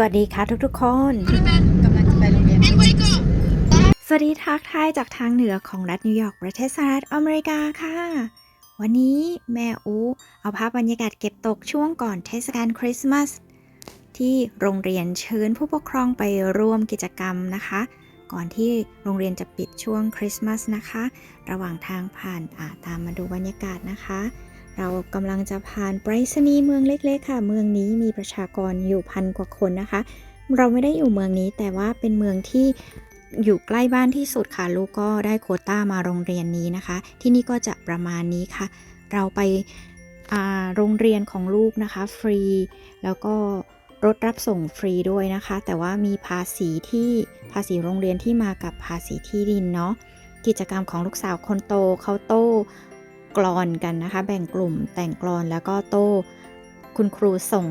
สวัสดีค่ะทุกๆคนกำลังจะไปโรงเรียนสวัสดีทักทายจากทางเหนือของรัฐนิวยอร์กประเทศสหรัฐอเมริกาค่ะ วันนี้แม่อูเอาภาพบรรยากาศเก็บตกช่วงก่อนเทศกาลคริสต์มาสที่โรงเรียนเชิญผู้ปกครองไปร่วมกิจกรรมนะคะ ก่อนที่โรงเรียนจะปิดช่วงคริสต์มาสนะคะ ระหว่างทางผ่านอ่าตามมาดูบรรยากาศนะคะ เรากำลังจะผ่านไปรษณีย์เมืองเล็กๆค่ะ เมืองนี้มีประชากรอยู่พันกว่าคนนะคะ เราไม่ได้อยู่เมืองนี้แต่ว่าเป็นเมืองที่อยู่ใกล้บ้านที่สุดค่ะ ลูกก็ได้โคต้ามาโรงเรียนนี้นะคะ ที่นี่ก็จะประมาณนี้ค่ะ เราไปโรงเรียนของลูกนะคะ ฟรี แล้วก็รถรับส่งฟรีด้วยนะคะ แต่ว่ามีภาษีที่ภาษีโรงเรียนที่มากับภาษีที่ดินเนาะกิจกรรมของลูกสาวคนโตเขาโต กลอนกันนะคะ แบ่งกลุ่มแต่งกลอนแล้วก็โต้คุณครูส่ง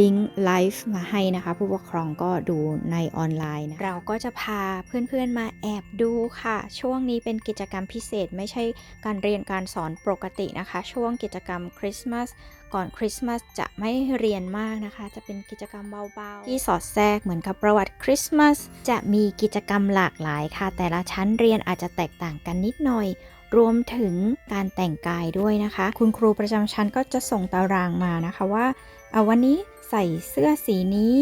ลิงก์ไลฟ์มาให้นะคะ ผู้ปกครองก็ดูในออนไลน์นะเราก็จะพาเพื่อนๆมาแอบดูค่ะ ช่วงนี้เป็นกิจกรรมพิเศษไม่ใช่การเรียนการสอนปกตินะคะ ช่วงกิจกรรมคริสต์มาสก่อนคริสต์มาสจะไม่เรียนมากนะคะ จะเป็นกิจกรรมเบาๆ ที่สอดแทรกเหมือนกับประวัติคริสต์มาสจะมีกิจกรรมหลากหลายค่ะ แต่ละชั้นเรียนอาจจะแตกต่างกันนิดหน่อย รวมถึงการแต่งกายด้วยนะคะ คุณครูประจำชั้นก็จะส่งตารางมานะคะว่าเอาวันนี้ใส่เสื้อสีนี้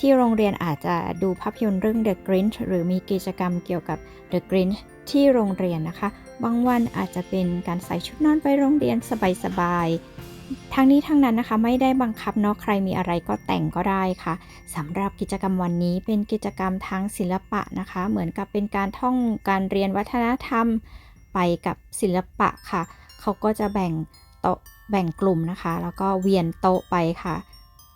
ที่โรงเรียนอาจจะดูภาพยนตร์เรื่อง The Grinch หรือมีกิจกรรมเกี่ยวกับ The Grinch ที่โรงเรียนนะคะ บางวันอาจจะเป็นการใส่ชุดนอนไปโรงเรียนสบายๆ ทั้งนี้ทั้งนั้นนะคะไม่ได้บังคับเนาะใครมีอะไรก็แต่งก็ได้ค่ะสำหรับกิจกรรมวันนี้เป็นกิจกรรมทางศิลปะนะคะ เหมือนกับเป็นการท่องการเรียนวัฒนธรรม ไปกับศิลปะค่ะ เขาก็จะแบ่งโต๊ะแบ่งกลุ่มนะคะ แล้วก็เวียนโต๊ะไปค่ะ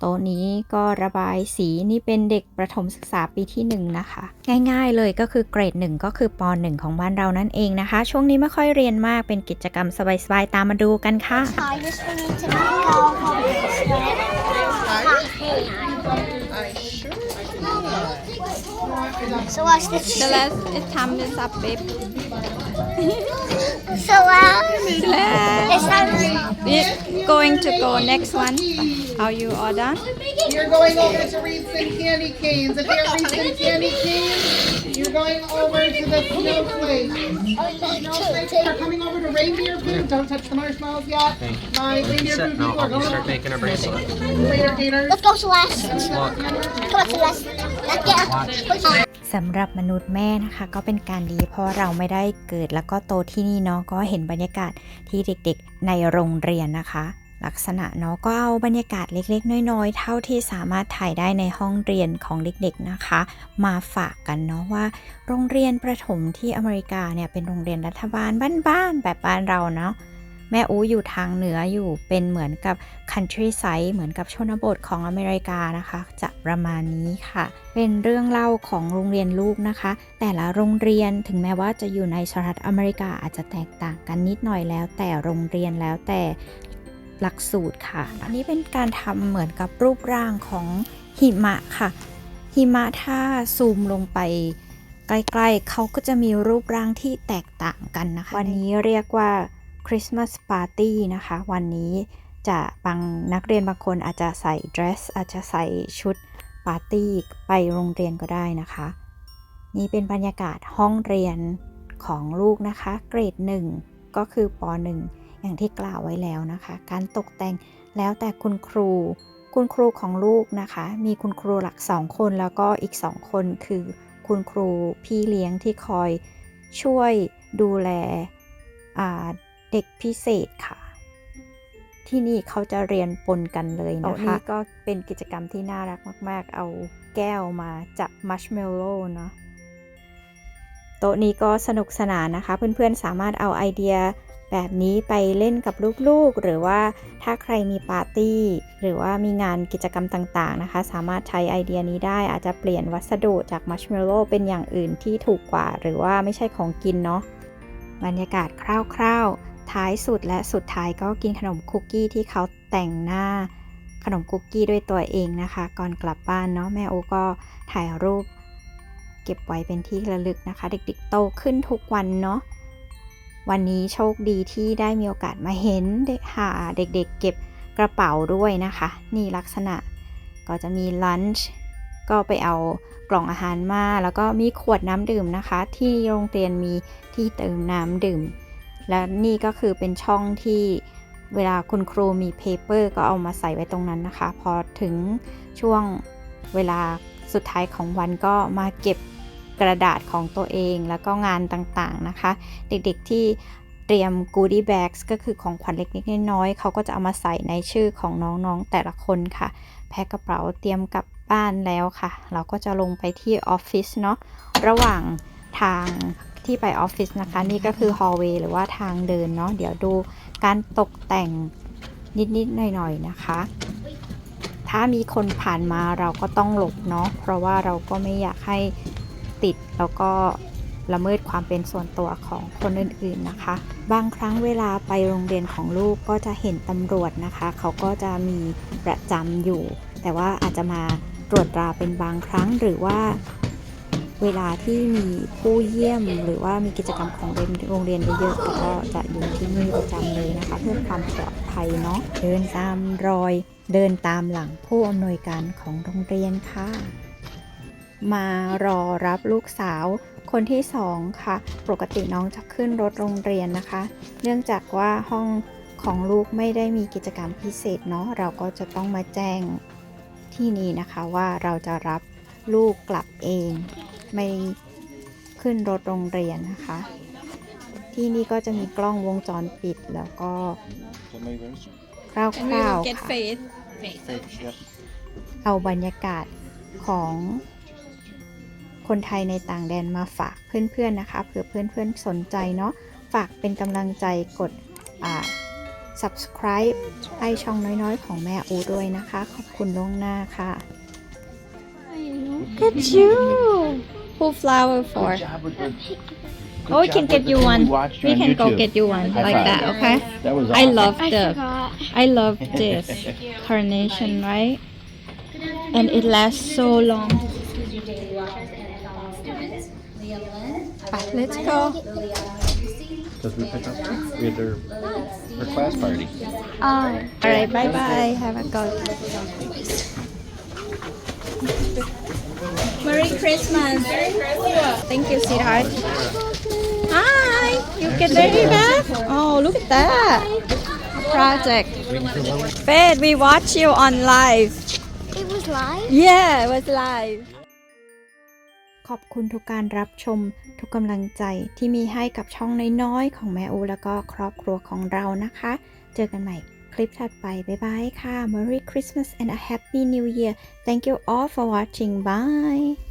โต๊ะนี้ก็ระบายสีนี่เป็นเด็กประถมศึกษาปีที่ 1นงนะคะ ง่ายๆเลยก็คือเกรด 1 ก็คือป .1 ของบ้านเรานั่นเองนะคะ ช่วงนี้ไม่ค่อยเรียนมากเป็นกิจกรรมสบายๆตามมาดูกันค่ะ I just need to go home. So what's the Celeste it's time is up babe So uh, Celeste it's time. we're going to go next one are you all done You're going over to Reeds and Candy Canes. If you're Reeds and Candy Canes, you're going over to the snowflake. Snowflakes are coming over to reindeer food. Don't touch the marshmallows yet. My reindeer food No, people are help me start going making a bracelet. later, gators. Let's go Celeste. Look, Come on Celeste. Let's get up. สำหรับมนุษย์แม่นะคะ ก็เป็นการดีเพราะเราไม่ได้เกิดแล้วก็โตที่นี่เนาะก็เห็นบรรยากาศที่เด็กๆในโรงเรียนนะคะ ลักษณะเนาะก็เอาบรรยากาศเล็กๆ น้อยๆ เท่าที่สามารถถ่ายได้ในห้องเรียนของเด็กๆนะคะ มาฝากกันเนาะว่า โรงเรียนประถมที่อเมริกาเนี่ยเป็นโรงเรียนรัฐบาลบ้านๆแบบบ้านเราเนาะ แม่อูอยู่ทางเหนืออยู่เป็นเหมือนกับ country side เหมือนกับชนบทของอเมริกานะคะ จะประมาณนี้ค่ะ เป็นเรื่องเล่าของโรงเรียนลูกนะคะ แต่ละโรงเรียนถึงแม้ว่าจะอยู่ในสหรัฐอเมริกาอาจจะแตกต่างกันนิดหน่อยแล้ว แต่โรงเรียนแล้วแต่หลักสูตรค่ะ อันนี้เป็นการทำเหมือนกับรูปร่างของหิมะค่ะ หิมะถ้าซูมลงไปใกล้ๆ เขาก็จะมีรูปร่างที่แตกต่างกันนะคะ วันนี้เรียกว่า คริสต์มาสปาร์ตี้นะคะ วันนี้จะบางนักเรียนบางคนอาจจะใส่เดรสอาจจะใส่ชุดปาร์ตี้ไปโรงเรียนก็ได้นะคะ นี่เป็นบรรยากาศห้องเรียนของลูกนะคะ เกรด 1 ก็คือป .1 อย่างที่กล่าวไว้แล้วนะคะ การตกแต่งแล้วแต่คุณครู คุณครูของลูกนะคะ มีคุณครูหลัก 2 คนแล้วก็อีก 2 คนคือคุณครูพี่เลี้ยงที่คอยช่วยดูแลอ่า เด็กพิเศษค่ะ ที่นี่เขาจะเรียนปนกันเลยนะคะนี่ก็เป็นกิจกรรมที่น่ารักมาก ๆ เอาแก้วมาจับมัชเมลโล่เนาะโต๊ะนี้ก็สนุกสนานนะคะ เพื่อน ๆ สามารถเอาไอเดียแบบนี้ไปเล่นกับลูก ๆ หรือว่าถ้าใครมีปาร์ตี้ หรือว่ามีงานกิจกรรมต่าง ๆ นะคะ สามารถใช้ไอเดียนี้ได้อาจจะเปลี่ยนวัสดุจากมัชเมลโล่เป็นอย่างอื่นที่ถูกกว่า หรือว่าไม่ใช่ของกินเนาะบรรยากาศคร่าว ๆ ท้ายสุดและสุดท้ายก็กินขนมคุกกี้ที่เขาแต่งหน้าขนมคุกกี้ด้วยตัวเองนะคะ ก่อนกลับบ้านเนาะแม่โอก็ถ่ายรูป เก็บไว้เป็นที่ระลึกนะคะ เด็กๆโตขึ้นทุกวันเนาะวันนี้โชคดีที่ได้มีโอกาสมาเห็นเด็กหาเด็กๆ เก็บกระเป๋าด้วยนะคะ นี่ลักษณะก็จะมีลันช์ก็ไปเอากล่องอาหารมา แล้วก็มีขวดน้ำดื่มนะคะ ที่โรงเรียนมีที่เติมน้ำดื่ม และนี่ก็คือเป็นช่องที่เวลาคุณครูมีเพเปอร์ก็เอามาใส่ไว้ตรงนั้นนะคะ พอถึงช่วงเวลาสุดท้ายของวันก็มาเก็บกระดาษของตัวเองแล้วก็งานต่างๆนะคะ เด็กๆที่เตรียม goodie bags ก็คือของขวัญเล็กๆน้อยๆเขาก็จะเอามาใส่ในชื่อของน้องๆแต่ละคนค่ะ แพ็คกระเป๋าเตรียมกลับบ้านแล้วค่ะ เราก็จะลงไปที่ออฟฟิศเนาะระหว่างทาง ที่ไปออฟฟิศนะคะ นี่ก็คือฮอลเวย์หรือว่าทางเดินเนาะเดี๋ยวดูการตกแต่งนิด ๆ หน่อย ๆ นะคะ ถ้ามีคนผ่านมาเราก็ต้องหลบเนาะเพราะว่าเราก็ไม่อยากให้ติดแล้วก็ละเมิดความเป็นส่วนตัวของคนอื่นๆนะคะ บางครั้งเวลาไปโรงเรียนของลูกก็จะเห็นตำรวจนะคะ เขาก็จะมีประจำอยู่ แต่ว่าอาจจะมาตรวจตราเป็นบางครั้งหรือว่า เวลาที่มีผู้เยี่ยมหรือว่ามีกิจกรรมของโรงเรียนเยอะๆก็จะอยู่ที่นี่ประจำเลยนะคะ เพื่อความปลอดภัยเนาะเดินตามรอย เดินตามหลังผู้อำนวยการของโรงเรียนค่ะ มารอรับลูกสาวคนที่สองค่ะ ปกติน้องจะขึ้นรถโรงเรียนนะคะ เนื่องจากว่าห้องของลูกไม่ได้มีกิจกรรมพิเศษเนาะเราก็จะต้องมาแจ้งที่นี่นะคะว่าเราจะรับลูกกลับเอง ไม่ขึ้นรถโรงเรียนนะคะ ที่นี่ก็จะมีกล้องวงจรปิดแล้วก็คร่ And we าว will ๆ get ค่ะ faith. เอาบรรยากาศของคนไทยในต่างแดนมาฝากเพื่อนๆนะคะเผื่อเพื่อนๆสนใจเนาะฝากเป็นกำลังใจกดอ่า subscribe ให้ช่องน้อยๆ ของแม่อูด้วยนะคะ ขอบคุณล่วงหน้าค่ะ Look at you. Who flower for? Oh, we can get you one. We can go get you one like that, okay? That was I awesome. love I the forgot. I love this carnation, right? And it lasts so long. Let's go. Because we picked up we had their, their class party. All right, bye bye. Have a good. Merry Christmas. Thank you, sweetheart. Hi. You get ready back? Oh, look at that. Project. Fed, we watch you on live. It was live. Yeah, it was live. ขอบคุณทุกการรับชมทุกกำลังใจที่มีให้กับช่องน้อยๆ ของแม่อู แล้วก็ครอบครัวของเรานะคะ เจอกันใหม่ คลิปถัดไป บ๊ายบายค่ะ Merry Christmas and a Happy New Year Thank you all for watching Bye